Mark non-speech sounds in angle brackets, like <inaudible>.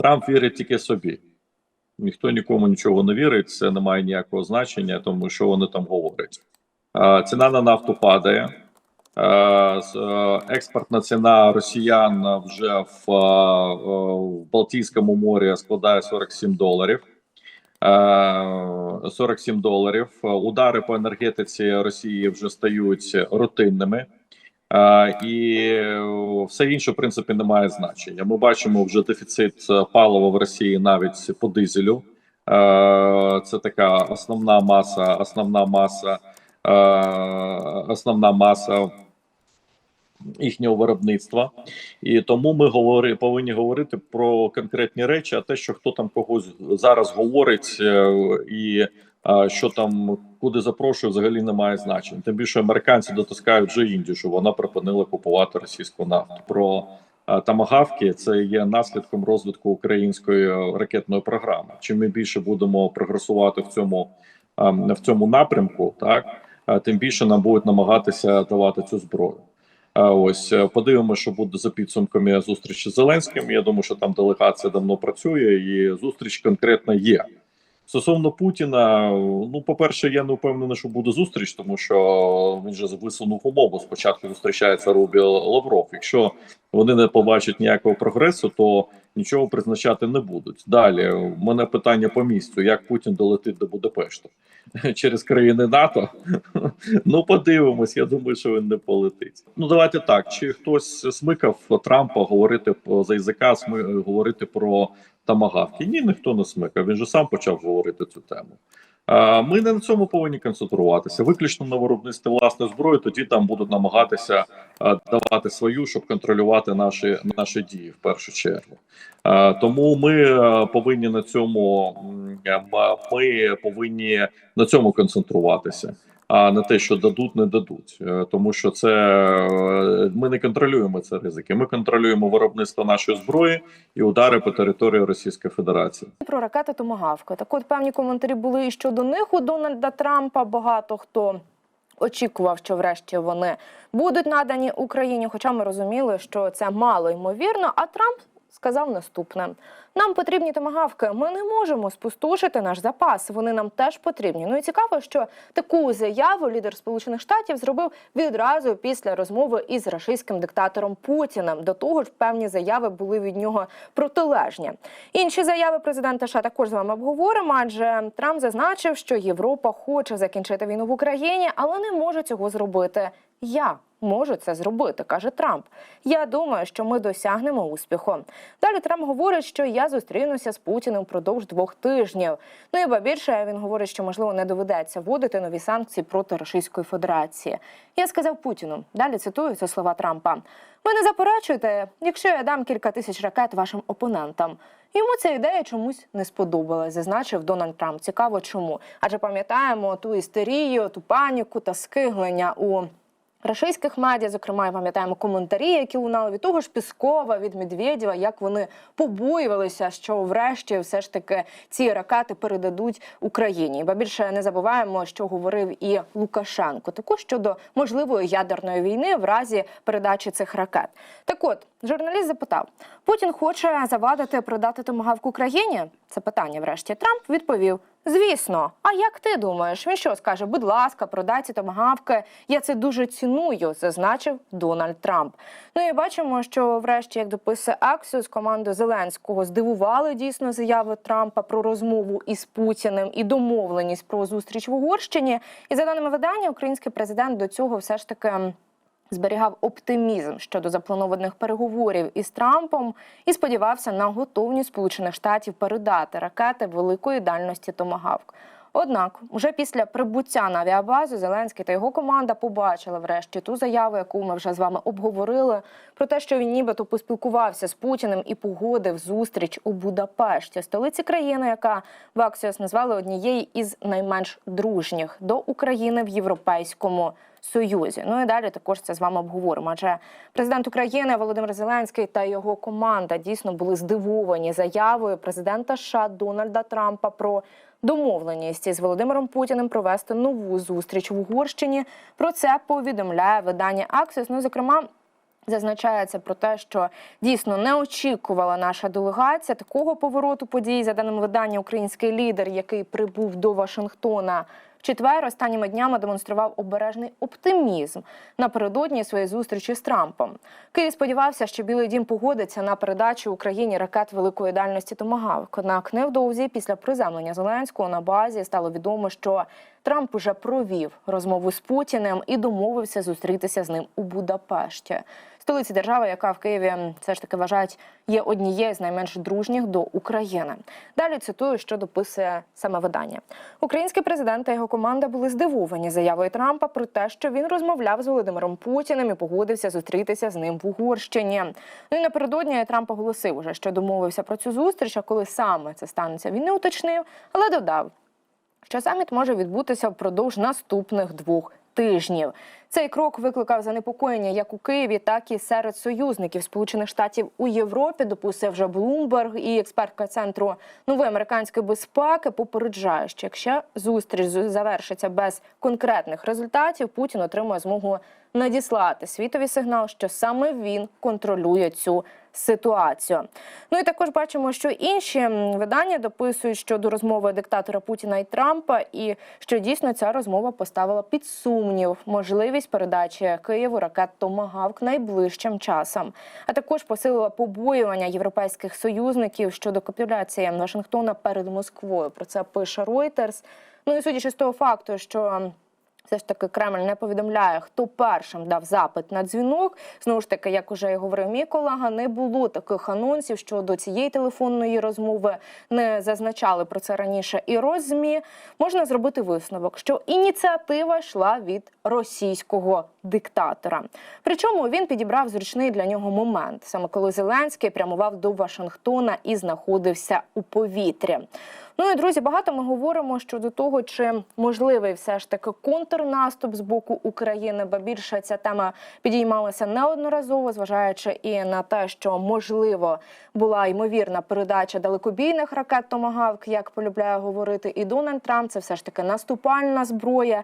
Трамп вірить тільки собі. Ніхто нікому нічого не вірить, це не має ніякого значення, тому що вони там говорять. Е, ціна на нафту падає. Е, е, експортна ціна росіян вже в, е, в Балтійському морі складає 47 доларів. Е, 47 доларів. Е, Удари по енергетиці Росії вже стають рутинними. І е, все інше, в принципі, не має значення. Ми бачимо вже дефіцит е, палива в Росії навіть по дизелю. Е, Це така основна маса, основна маса, основна маса їхнього виробництва. І тому ми говори, повинні говорити про конкретні речі, а те, що хто там когось зараз говорить, і що там куди запрошує, взагалі не має значення. Тим більше американці дотискають вже Індію, що вона припинила купувати російську нафту. Про тамагавки це є наслідком розвитку української е, ракетної програми. Чим ми більше будемо прогресувати в цьому в цьому напрямку, так тим більше нам будуть намагатися давати цю зброю. Ось е, подивимося, що буде за підсумками зустрічі з Зеленським. Я думаю, що там делегація давно працює, і зустріч конкретно є. Стосовно Путіна, ну по-перше, я не впевнений, що буде зустріч, тому що він же висунув умову. Спочатку зустрічається Рубі Лавров. Якщо вони не побачать ніякого прогресу, то нічого призначати не будуть. Далі у мене питання по місцю: як Путін долетить до Будапешту <laughs> через країни НАТО? <laughs> Ну, подивимось. Я думаю, що він не полетить. Ну давайте так. Чи хтось смикав Трампа говорити по- за язика, говорити про тамагавки? Ні, ніхто не смикав. Він же сам почав говорити цю тему. Ми не на цьому повинні концентруватися. Виключно на виробництві власної зброї. Тоді там будуть намагатися давати свою, щоб контролювати наші наші дії в першу чергу. Тому ми повинні на цьому ми повинні на цьому концентруватися, а не те, що дадуть, не дадуть. Е, Тому що це е, ми не контролюємо ці ризики. Ми контролюємо виробництво нашої зброї і удари по території Російської Федерації. про ракети Томагавка. Так от певні коментарі були і щодо них у Дональда Трампа. Багато хто очікував, що врешті вони будуть надані Україні. Хоча ми розуміли, що це мало ймовірно. А Трамп сказав наступне: нам потрібні томагавки. Ми не можемо спустошити наш запас. Вони нам теж потрібні. Ну і цікаво, що таку заяву лідер Сполучених Штатів зробив відразу після розмови із рашистським диктатором Путіним. До того ж, певні заяви були від нього протилежні. Інші заяви президента США також з вами обговоримо, адже Трамп зазначив, що Європа хоче закінчити війну в Україні, але не може цього зробити. Я можу це зробити, каже Трамп. Я думаю, що ми досягнемо успіху. Далі Трамп говорить, що я зустрінуся з Путіним впродовж двох тижнів. Ну і ба більше він говорить, що можливо не доведеться вводити нові санкції проти Російської Федерації. Я сказав Путіну. Далі цитую це слова Трампа. Ви не заперечуєте, якщо я дам кілька тисяч ракет вашим опонентам. Йому ця ідея чомусь не сподобалась, зазначив Дональд Трамп. Цікаво, чому? Адже пам'ятаємо ту істерію, ту паніку та скиглення у рашистських медіа. Зокрема, і пам'ятаємо коментарі, які лунали від того ж Піскова, від Медведєва, як вони побоювалися, що врешті все ж таки ці ракети передадуть Україні. Ба більше не забуваємо, що говорив і Лукашенко. Також щодо можливої ядерної війни в разі передачі цих ракет. Так от журналіст запитав: Путін хоче завадити продати томагавк Україні? Це питання. Врешті Трамп відповів: Звісно, а як ти думаєш? Він що скаже? Будь ласка, продай ці томагавки. Я це дуже ціную, зазначив Дональд Трамп. Ну і бачимо, що врешті, як дописує Аксіус, команду Зеленського здивували дійсно заяви Трампа про розмову із Путіним і домовленість про зустріч в Угорщині. І за даними видання, український президент до цього все ж таки. Зберігав оптимізм щодо запланованих переговорів із Трампом і сподівався на готовність Сполучених Штатів передати ракети великої дальності Томагавк. Однак, уже після прибуття на авіабазу Зеленський та його команда побачили врешті ту заяву, яку ми вже з вами обговорили, про те, що він нібито поспілкувався з Путіним і погодив зустріч у Будапешті, столиці країни, яка в Аксіос назвали однією із найменш дружніх до України в Європейському Союзі. Ну і далі також це з вами обговоримо. Адже президент України Володимир Зеленський та його команда дійсно були здивовані заявою президента США Дональда Трампа про домовленість із Володимиром Путіним провести нову зустріч в Угорщині. Про це повідомляє видання Аксіс. Ну, зокрема. Зазначається про те, що дійсно не очікувала наша делегація такого повороту подій. За даними видання, український лідер, який прибув до Вашингтона в четвер, останніми днями демонстрував обережний оптимізм напередодні своєї зустрічі з Трампом. Київ сподівався, що Білий Дім погодиться на передачу Україні ракет великої дальності Томагавк. Однак невдовзі після приземлення Зеленського на базі стало відомо, що Трамп уже провів розмову з Путіним і домовився зустрітися з ним у Будапешті, столиці держави, яка в Києві все ж таки вважають є однією з найменш дружніх до України. Далі цитую, що дописує саме видання. Український президент та його команда були здивовані заявою Трампа про те, що він розмовляв з Володимиром Путіним і погодився зустрітися з ним в Угорщині. Ну і напередодні Трамп оголосив уже, що домовився про цю зустріч. А коли саме це станеться, він не уточнив, але додав, що саміт може відбутися впродовж наступних двох тижнів. Цей крок викликав занепокоєння як у Києві, так і серед союзників Сполучених Штатів у Європі. Допустив вже Блумберг і експертка центру нової американської безпеки попереджає, що якщо зустріч завершиться без конкретних результатів, Путін отримує змогу надіслати світовий сигнал, що саме він контролює цю ситуацію. Ну і також бачимо, що інші видання дописують щодо розмови диктатора Путіна і Трампа, і що дійсно ця розмова поставила під сумнів можливість передачі Києву ракет Томагавк найближчим часом, а також посилила побоювання європейських союзників щодо капітуляції Вашингтона перед Москвою. Про це пише Reuters. Ну і судячи з того факту, що все ж таки Кремль не повідомляє, хто першим дав запит на дзвінок. Знову ж таки, як уже і говорив мій колега, не було таких анонсів щодо цієї телефонної розмови. Не зазначали про це раніше. І розмі можна зробити висновок, що ініціатива йшла від російського диктатора. Причому він підібрав зручний для нього момент, саме коли Зеленський прямував до Вашингтона і знаходився у повітрі. Ну і друзі, багато ми говоримо щодо того, чи можливий все ж таки контрнаступ з боку України, бо більше ця тема підіймалася неодноразово, зважаючи і на те, що можливо була ймовірна передача далекобійних ракет Томагавк, як полюбляє говорити і Дональд Трамп. Це все ж таки наступальна зброя.